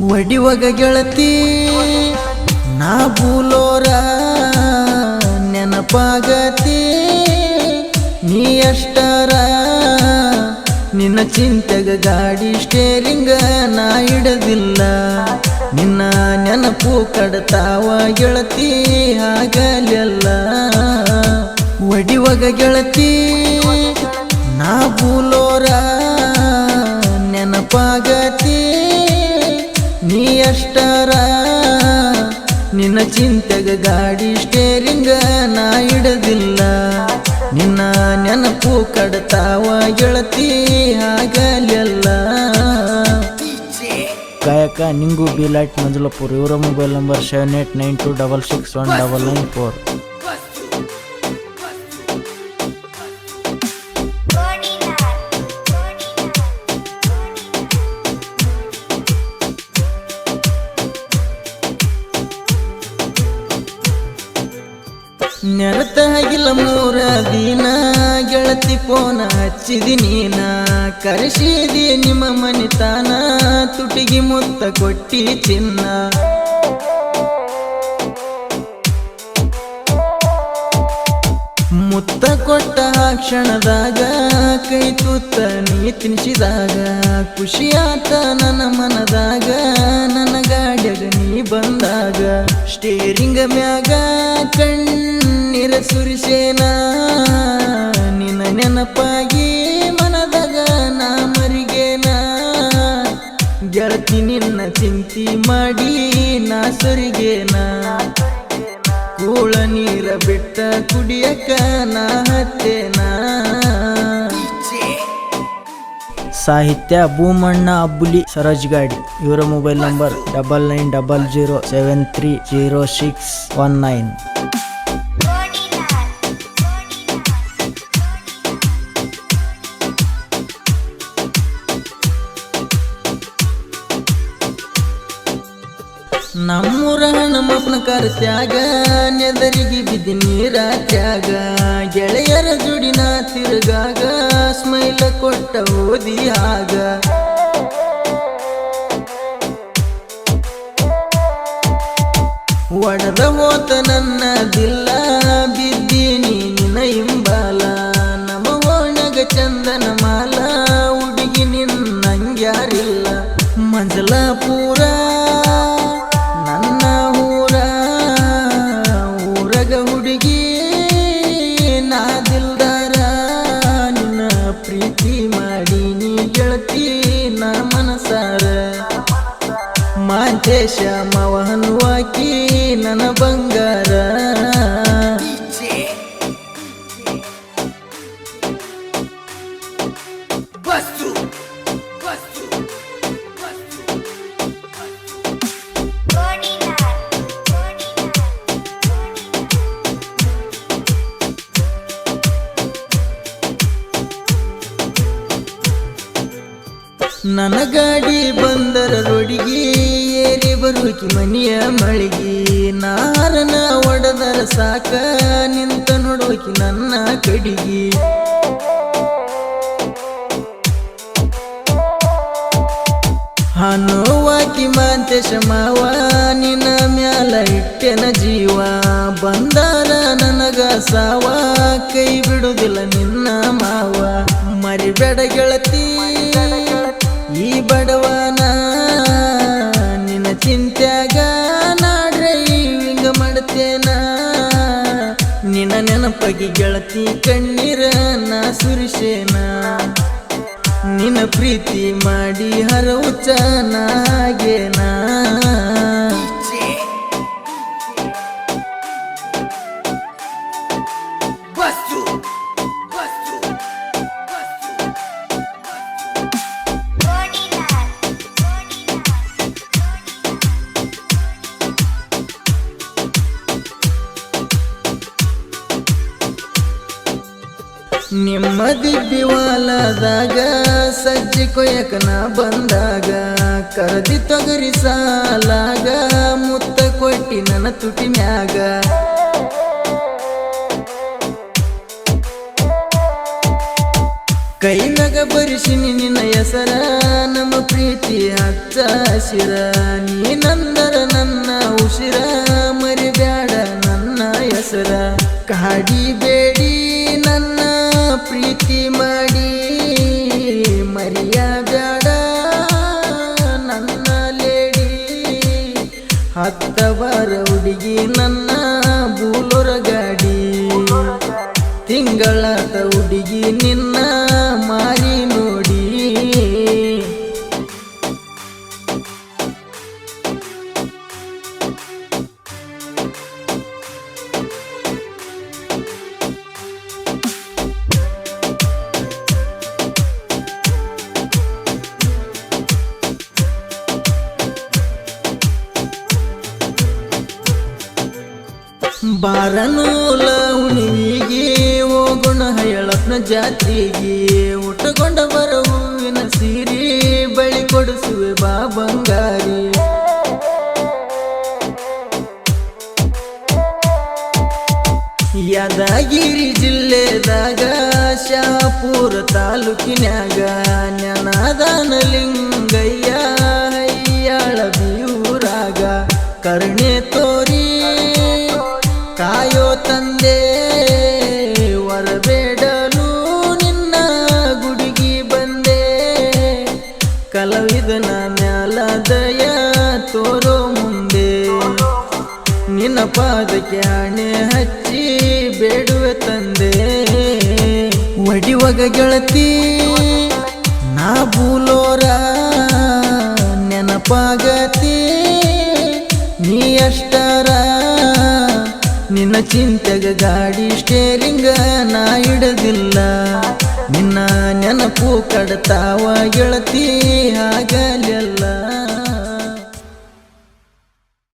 ಒಡಿವಗ ಗೆಳತಿ, ನಾ ಬೂಲೋರ ನೆನಪಾಗತಿ. ನೀ ಅಷ್ಟರ ನಿನ್ನ ಚಿಂತೆಗ ಗಾಡಿ ಸ್ಟೇರಿಂಗ ನಾ ಇಡದಿಲ್ಲ. ನಿನ್ನ ನೆನಪು ಕಡತಾವ ಗೆಳತಿ ಆಗಲೆಲ್ಲ ಒಡಿವಗ ಗೆಳತಿ, ನಾ ಬೂಲೋರ ಗಾಡಿ ಸ್ಟೇರಿಂಗ ನಾ ಇಡದಿಲ್ಲ. ನಿನ್ನ ನೆನಪು ಕಡತಾವ ಗೆಳತಿ ಆಗಲೆಲ್ಲ ಗಾಯಕ ನಿಂಗು ಬಿ ಲೈಟ್ ಮಂಜುಲಪುರ್ ಇವರ mobile number seven eight nine two double six one double nine four ನೆರತಾಗಿಲ್ಲ ಮೂರ ದಿನ, ಗೆಳತಿ ಪೋನ ಹಚ್ಚಿದಿ ನೀನ, ಕರೆಸಿದಿ ನಿಮ್ಮ ಮನಿತಾನ, ತುಟಿಗಿ ಮುತ್ತ ಕೊಟ್ಟಿ ಚಿನ್ನ ಮುತ್ತ ಕೊಟ್ಟ ಕ್ಷಣದಾಗ, ಕೈ ತುತ್ತ ನೀ ತಿನ್ಸಿದಾಗ, ಖುಷಿಯಾತ ನನ್ನ ಮನದಾಗ, ನನ್ನ ಗಾಡಿಯಾಗ ನೀ ಬಂದಾಗ ಸ್ಟೇರಿಂಗ ಮ್ಯಾಗ ಕಣ್ಣೀರ ಸುರಿಸೇನ? ನಿನ್ನ ನೆನಪಾಗಿ ಮನದಾಗ ನಾ ಮರಿಗೇನ? ಗೆಳತಿ ನಿನ್ನ ಚಿಂತಿ ಮಾಡಿ ನಾ ಸರಿಗೇನ? ಕೂಳ ನೀರ ಬಿಟ್ಟ ಕುಡಿಯಕ ನಾ ಹತ್ತೇನ? ಸಾಹಿತ್ಯ ಭೂಮಣ್ಣ ಅಬ್ಬುಲಿ ಸರೋಜ್ ಗಾಡಿ. ಇವರ mobile number double nine double zero seven three zero six one nine ನಮ್ಮೂರ ನಮ್ಮಪ್ಪನ ಕರ್ತ್ಯಾಗ ನೆದರಿಗೆ ನೀರಾ ತ್ಯಾಗ ಗೆಳೆಯರ ಜೋಡಿನ ತಿರುಗಾಗ, ಸ್ಮೈಲ ಕೊಟ್ಟ ಓದಿ ಆಗ. ಒಡದ ನನ್ನ ಹುಡುಗಿ ನಾ ದಿಲ್ದಾರ ನಿನ್ನ ಪ್ರೀತಿ ಮಾಡಿ ನೀ ಗೆಳತಿ ನಾ ಮನಸಾರ. ಮಾಂತೇಶ ಮವಹನುವಾಕಿ ನನ್ನ ಬಂಗಾರ. ನನ್ನ ಗಾಡಿ ಬಂದರ ರೋಡಿಗೆ ಏರಿ ಬರುಕಿ ಮನಿಯ ಮಳಿಗೆ. ನಾರನ ಒಡದರ ಸಾಕ ನಿಂತ ನೋಡೋಕಿ ನನ್ನ ಕಡಿಗೆ. ಹನುವಾಕಿ ಮಾಂತೇಶ ಮಾವ, ನಿನ್ನ ಮ್ಯಾಲ ಇಟ್ಟೆನ ಜೀವ. ಬಂದಾರ ನನಗ ಸಾವ, ಕೈ ಬಿಡುದಿಲ್ಲ ನಿನ್ನ ಮಾವ. ಮರಿಬೇಡ ಗೆಳತಿ ಬಡವನ, ನಿನ್ನ ಚಿಂತ್ಯಾಗ ನಾ ಹಿಂಗ ಮಾಡ್ತೇನ? ನಿನ್ನ ನೆನಪಗಿ ಗೆಳತಿ ಕಣ್ಣೀರ ನಾ ಸುರಿಸೇನ? ನಿನ್ನ ಪ್ರೀತಿ ಮಾಡಿ ಹರವು ನಾಗೇನಾ ನೆಮ್ಮದಿ ದಿವಾಲದಾಗ ಸಜ್ಜಿ ಕೊಯ್ಯಕ ನಾ ಬಂದಾಗ, ಕರದಿ ತೊಗರಿ ಸಾಲಾಗ, ಮುತ್ತ ಕೊಟ್ಟಿ ನನ್ನ ತುಟಿ ಮ್ಯಾಗ. ಕೈನಾಗ ಬರಿಸಿನಿ ನಿನ್ನ ಹೆಸರ, ನಮ್ಮ ಪ್ರೀತಿ ಹಚ್ಚ ಹಸಿರ. ನೀ ನಂದರ ನನ್ನ ಉಸಿರ, ಮರಿಬ್ಯಾಡ ನನ್ನ ಹೆಸರ. ಕಾಡಿ ಪ್ರೀತಿ ಮಾಡಿ ಮರಿಯ ಬ್ಯಾಡ ನನ್ನ ಲೇಡಿ. ಹತ್ತವರ ಹುಡುಗಿ ನನ್ನ ಬೂಲೊರ ಗಾಡಿ ತಿಂಗಳ ಹುಡುಗಿ ನಿನ್ನ ಮಾರಿ ಬಾರನೂಲ ಹುಣಿವಿಗೆ ಹೋಗೋಣ ಹೇಳಪ್ನ ಜಾತಿಗೆ ಉಟ್ಟುಕೊಂಡ ಬರ ಹೂವಿನ ಸೀರೆ ಬಳಿ ಕೊಡಿಸುವೆ ಬಾ ಬಂಗಾರಿ. ಯಾದಗಿರಿ ಜಿಲ್ಲೆದಾಗ ಶಾಪುರ ತಾಲೂಕಿನ್ಯಾಗ ಜ್ಞಾನದಾನ ಲಿಂಗಯ್ಯ ಅಯ್ಯಾಳ ಬಿಯೂರಾಗ ಕರುಣೆ ತೋರಿ ಪಾದಕ್ಕೆ ಆಣೆ ಹಚ್ಚಿ ಬೇಡುವೆ ತಂದೆ. ಒಡಿವಾಗ ಗೆಳತಿ, ನಾ ಬೂಲೋರ ನೆನಪಾಗತಿ. ನೀ ಅಷ್ಟರ, ನಿನ್ನ ಚಿಂತೆಗ ಗಾಡಿ ಸ್ಟೇರಿಂಗ ನಾ ಇಡದಿಲ್ಲ. ನಿನ್ನ ನೆನಪು ಕಡತಾವ ಗೆಳತಿ ಆಗ